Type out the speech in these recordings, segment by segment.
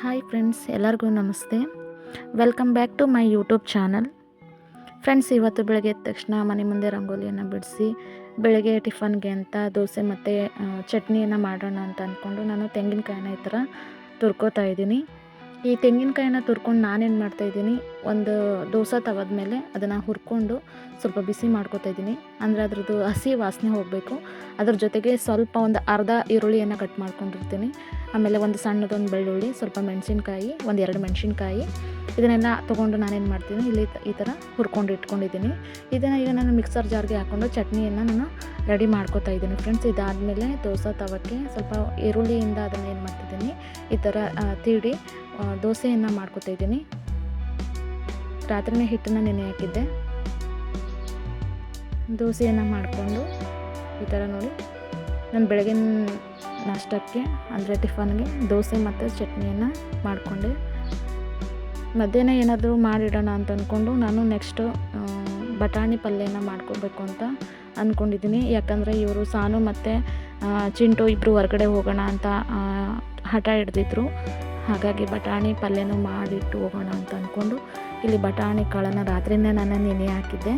Hi friends ಎಲ್ಲರಿಗೂ ನಮಸ್ತೆ. Welcome back to my YouTube channel friends ಇವತ್ತು ಬೆಳಗ್ಗೆ ಎದ್ದ ತಕ್ಷಣ ಮನೆ ಮುಂದೆ ರಂಗೋಲಿಯನ್ನು ಬಿಡಿಸಿ, ಬೆಳಗ್ಗೆ ಟಿಫನ್ಗೆ ಅಂತ ದೋಸೆ ಮತ್ತು ಚಟ್ನಿಯನ್ನು ಮಾಡೋಣ ಅಂತ ಅಂದ್ಕೊಂಡು ನಾನು ತೆಂಗಿನಕಾಯಿನ ಈ ಥರ ತುರ್ಕೋತಾ ಇದ್ದೀನಿ. ಈ ತೆಂಗಿನಕಾಯಿನ ತುರ್ಕೊಂಡು ನಾನೇನು ಮಾಡ್ತಾಯಿದ್ದೀನಿ ಒಂದು ದೋಸೆ ತವದ ಮೇಲೆ ಅದನ್ನು ಹುರ್ಕೊಂಡು ಸ್ವಲ್ಪ ಬಿಸಿ ಮಾಡ್ಕೊತಾ ಇದ್ದೀನಿ. ಅಂದರೆ ಅದ್ರದ್ದು ಹಸಿ ವಾಸನೆ ಹೋಗಬೇಕು. ಅದ್ರ ಜೊತೆಗೆ ಸ್ವಲ್ಪ ಒಂದು ಅರ್ಧ ಈರುಳ್ಳಿಯನ್ನು ಕಟ್ ಮಾಡ್ಕೊಂಡಿರ್ತೀನಿ. ಆಮೇಲೆ ಒಂದು ಸಣ್ಣದೊಂದು ಬೆಳ್ಳುಳ್ಳಿ, ಸ್ವಲ್ಪ ಮೆಣಸಿನ್ಕಾಯಿ, ಒಂದು ಎರಡು ಮೆಣಸಿನ್ಕಾಯಿ. ಇದನ್ನೆಲ್ಲ ತೊಗೊಂಡು ನಾನೇನು ಮಾಡ್ತೀನಿ, ಇಲ್ಲಿ ಈ ಥರ ಹುರ್ಕೊಂಡು ಇಟ್ಕೊಂಡಿದ್ದೀನಿ. ಇದನ್ನು ಈಗ ನಾನು ಮಿಕ್ಸರ್ ಜಾರ್ಗೆ ಹಾಕ್ಕೊಂಡು ಚಟ್ನಿಯನ್ನು ನಾನು ರೆಡಿ ಮಾಡ್ಕೋತಾ ಇದ್ದೀನಿ ಫ್ರೆಂಡ್ಸ್. ಇದಾದಮೇಲೆ ದೋಸೆ ತವಕ್ಕೆ ಸ್ವಲ್ಪ ಈರುಳ್ಳಿಯಿಂದ ಅದನ್ನು ಏನು ಮಾಡ್ತಿದ್ದೀನಿ, ಈ ಥರ ತಿಡಿ ದೋಸೆಯನ್ನು ಮಾಡ್ಕೊತಾ ಇದ್ದೀನಿ. ರಾತ್ರಿನೇ ಹಿಟ್ಟನ್ನು ನೆನೆ ಹಾಕಿದ್ದೆ. ದೋಸೆಯನ್ನು ಮಾಡಿಕೊಂಡು ಈ ಥರ ನೋಡಿ. ನಾನು ಬೆಳಗಿನ ನಾಷ್ಟಕ್ಕೆ, ಅಂದರೆ ಟಿಫನ್ಗೆ ದೋಸೆ ಮತ್ತು ಚಟ್ನಿಯನ್ನು ಮಾಡಿಕೊಂಡೆ. ಮಧ್ಯಾಹ್ನ ಏನಾದರೂ ಮಾಡಿಡೋಣ ಅಂತ ಅಂದ್ಕೊಂಡು ನಾನು ನೆಕ್ಸ್ಟು ಬಟಾಣಿ ಪಲ್ಯನ ಮಾಡ್ಕೋಬೇಕು ಅಂತ ಅಂದ್ಕೊಂಡಿದ್ದೀನಿ ಯಾಕಂದರೆ ಇವರು ಸಾನು ಮತ್ತು ಚಿಂಟು ಇಬ್ಬರು ಹೊರಗಡೆ ಹೋಗೋಣ ಅಂತ ಹಠ ಹಿಡ್ದಿದ್ರು. ಹಾಗಾಗಿ ಬಟಾಣಿ ಪಲ್ಯನೂ ಮಾಡಿಟ್ಟು ಹೋಗೋಣ ಅಂತ ಅಂದ್ಕೊಂಡು ಇಲ್ಲಿ ಬಟಾಣಿ ಕಾಳನ್ನು ರಾತ್ರಿನೇ ನಾನು ನೆನೆ ಹಾಕಿದ್ದೆ.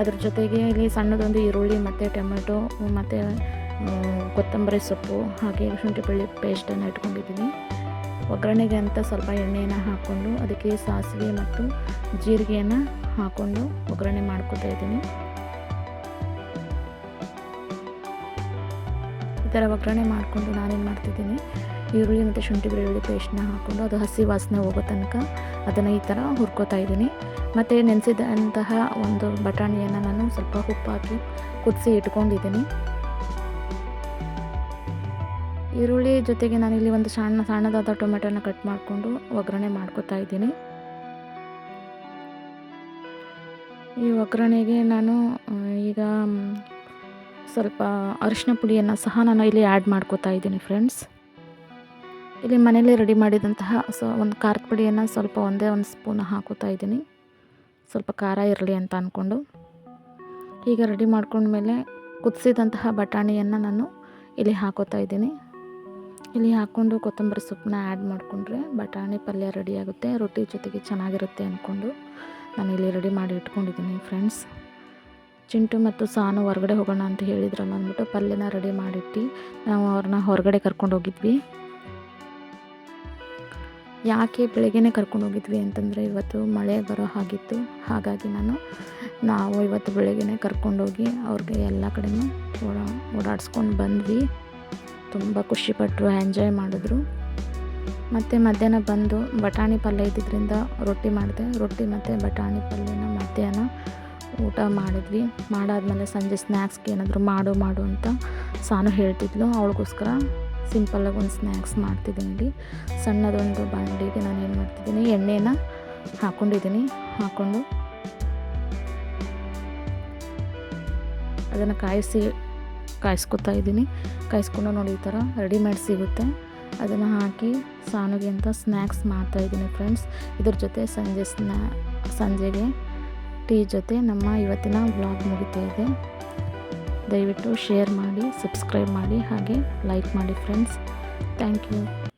ಅದ್ರ ಜೊತೆಗೆ ಇಲ್ಲಿ ಸಣ್ಣದೊಂದು ಈರುಳ್ಳಿ ಮತ್ತು ಟೊಮೆಟೊ, ಮತ್ತು ಕೊತ್ತಂಬರಿ ಸೊಪ್ಪು, ಹಾಗೆ ಶುಂಠಿ ಬೆಳ್ಳಿ ಪೇಸ್ಟನ್ನು ಇಟ್ಕೊಂಡಿದ್ದೀನಿ. ಒಗ್ಗರಣೆಗೆ ಅಂತ ಸ್ವಲ್ಪ ಎಣ್ಣೆಯನ್ನು ಹಾಕ್ಕೊಂಡು ಅದಕ್ಕೆ ಸಾಸಿವೆ ಮತ್ತು ಜೀರಿಗೆಯನ್ನು ಹಾಕ್ಕೊಂಡು ಒಗ್ಗರಣೆ ಮಾಡ್ಕೊತಾ ಇದ್ದೀನಿ. ಈ ಥರ ಒಗ್ಗರಣೆ ಮಾಡಿಕೊಂಡು ನಾನೇನು ಮಾಡ್ತಿದ್ದೀನಿ? ಈರುಳ್ಳಿ ಮತ್ತು ಶುಂಠಿ ಬೆಳ್ಳುಳ್ಳಿ ಪೇಸ್ಟ್ನ ಹಾಕ್ಕೊಂಡು ಅದು ಹಸಿ ವಾಸನೆ ಹೋಗೋ ತನಕ ಅದನ್ನು ಈ ಥರ ಹುರ್ಕೋತಾ ಇದ್ದೀನಿ. ಮತ್ತು ನೆನೆಸಿದಂತಹ ಒಂದು ಬಟಾಣಿಯನ್ನು ನಾನು ಸ್ವಲ್ಪ ಉಪ್ಪು ಹಾಕಿ ಕುದಿಸಿ ಇಟ್ಕೊಂಡಿದ್ದೀನಿ. ಈರುಳ್ಳಿ ಜೊತೆಗೆ ನಾನು ಇಲ್ಲಿ ಒಂದು ಸಣ್ಣ ಸಣ್ಣದಾದ ಟೊಮೆಟೊನ ಕಟ್ ಮಾಡಿಕೊಂಡು ಒಗ್ಗರಣೆ ಮಾಡ್ಕೋತಾ ಇದ್ದೀನಿ. ಈ ಒಗ್ಗರಣೆಗೆ ನಾನು ಈಗ ಸ್ವಲ್ಪ ಅರಿಶಿನ ಪುಡಿಯನ್ನು ಸಹ ನಾನು ಇಲ್ಲಿ ಆ್ಯಡ್ ಮಾಡ್ಕೋತಾ ಇದ್ದೀನಿ ಫ್ರೆಂಡ್ಸ್ ಇಲ್ಲಿ ಮನೇಲಿ ರೆಡಿ ಮಾಡಿದಂತಹ, ಸೊ ಒಂದು ಖಾರದ ಪುಡಿಯನ್ನು ಸ್ವಲ್ಪ ಒಂದೇ ಒಂದು ಸ್ಪೂನ್ ಹಾಕೋತಾ ಇದ್ದೀನಿ. ಸ್ವಲ್ಪ ಖಾರ ಇರಲಿ ಅಂತ ಅಂದ್ಕೊಂಡು ಈಗ ರೆಡಿ ಮಾಡ್ಕೊಂಡ್ಮೇಲೆ ಕುದಿಸಿದಂತಹ ಬಟಾಣಿಯನ್ನು ನಾನು ಇಲ್ಲಿ ಹಾಕೋತಾ ಇದ್ದೀನಿ. ಇಲ್ಲಿ ಹಾಕ್ಕೊಂಡು ಕೊತ್ತಂಬರಿ ಸೊಪ್ಪನ್ನ ಆ್ಯಡ್ ಮಾಡಿಕೊಂಡ್ರೆ ಬಟಾಣಿ ಪಲ್ಯ ರೆಡಿಯಾಗುತ್ತೆ ರೊಟ್ಟಿ ಜೊತೆಗೆ ಚೆನ್ನಾಗಿರುತ್ತೆ ಅಂದ್ಕೊಂಡು ನಾನು ಇಲ್ಲಿ ರೆಡಿ ಮಾಡಿ ಇಟ್ಕೊಂಡಿದ್ದೀನಿ ಫ್ರೆಂಡ್ಸ್. ಚಿಂಟು ಮತ್ತು ಸಾನು ಹೊರಗಡೆ ಹೋಗೋಣ ಅಂತ ಹೇಳಿದ್ರಲ್ಲ ಅಂದ್ಬಿಟ್ಟು ಪಲ್ಯನ ರೆಡಿ ಮಾಡಿಟ್ಟು, ನಾವು ಅವ್ರನ್ನ ಹೊರಗಡೆ ಕರ್ಕೊಂಡು ಹೋಗಿದ್ವಿ. ಯಾಕೆ ಬೆಳಗ್ಗೆನೇ ಕರ್ಕೊಂಡು ಹೋಗಿದ್ವಿ ಅಂತಂದರೆ ಇವತ್ತು ಮಳೆ ಬರೋ ಹಾಗಿತ್ತು. ಹಾಗಾಗಿ ನಾನು, ನಾವು ಇವತ್ತು ಬೆಳಗ್ಗೆನೇ ಕರ್ಕೊಂಡೋಗಿ ಅವ್ರಿಗೆ ಎಲ್ಲ ಕಡೆನೂ ಓಡಾ, ಓಡಾಡಿಸ್ಕೊಂಡು ಬಂದ್ವಿ. ತುಂಬ ಖುಷಿಪಟ್ಟರು ಎಂಜಾಯ್ ಮಾಡಿದ್ರು. ಮತ್ತು ಮಧ್ಯಾಹ್ನ ಬಂದು ಬಟಾಣಿ ಪಲ್ಯ ಇದ್ದಿದ್ದರಿಂದ ರೊಟ್ಟಿ ಮಾಡಿದೆ. ರೊಟ್ಟಿ ಮತ್ತು ಬಟಾಣಿ ಪಲ್ಯನ ಮಧ್ಯಾಹ್ನ ಊಟ ಮಾಡಿದ್ವಿ. ಮಾಡಾದಮೇಲೆ ಸಂಜೆ ಸ್ನ್ಯಾಕ್ಸ್ಗೆ ಏನಾದರೂ ಮಾಡು ಮಾಡು ಅಂತ ಸಾನು ಹೇಳ್ತಿದ್ಲು. ಅವಳಿಗೋಸ್ಕರ ಸಿಂಪಲ್ಲಾಗಿ ಒಂದು ಸ್ನ್ಯಾಕ್ಸ್ ಮಾಡ್ತಿದ್ದೀನಿ ಇಲ್ಲಿ. ಸಣ್ಣದೊಂದು ಬಾಂಡಿಗೆ ನಾನು ಏನು ಮಾಡ್ತಿದ್ದೀನಿ, ಎಣ್ಣೆನ ಹಾಕ್ಕೊಂಡಿದ್ದೀನಿ ಹಾಕ್ಕೊಂಡು ಅದನ್ನು ಕಾಯಿಸಿ, ಕಾಯಿಸ್ಕೊತಾ ಇದ್ದೀನಿ. ಕಾಯಿಸ್ಕೊಂಡು ನೋಡಿ ಈ ಥರ ರೆಡಿಮೇಡ್ ಸಿಗುತ್ತೆ. ಅದನ್ನು ಹಾಕಿ ಸಾನಿಗೆ ಅಂತ ಸ್ನ್ಯಾಕ್ಸ್ ಮಾಡ್ತಾಯಿದ್ದೀನಿ ಫ್ರೆಂಡ್ಸ್. ಇದ್ರ ಜೊತೆ ಸಂಜೆ ಸ್ನ್ಯಾ ಸಂಜೆಗೆ ಟೀ ಜೊತೆ ನಮ್ಮ ಇವತ್ತಿನ ಬ್ಲಾಗ್ ಮುಗಿತಾ ಇದೆ. ದಯವಿಟ್ಟು ಶೇರ್ ಮಾಡಿ ಸಬ್ಸ್ಕ್ರೈಬ್ ಮಾಡಿ ಹಾಗೆ ಲೈಕ್ ಮಾಡಿ ಫ್ರೆಂಡ್ಸ್ ಥ್ಯಾಂಕ್ ಯು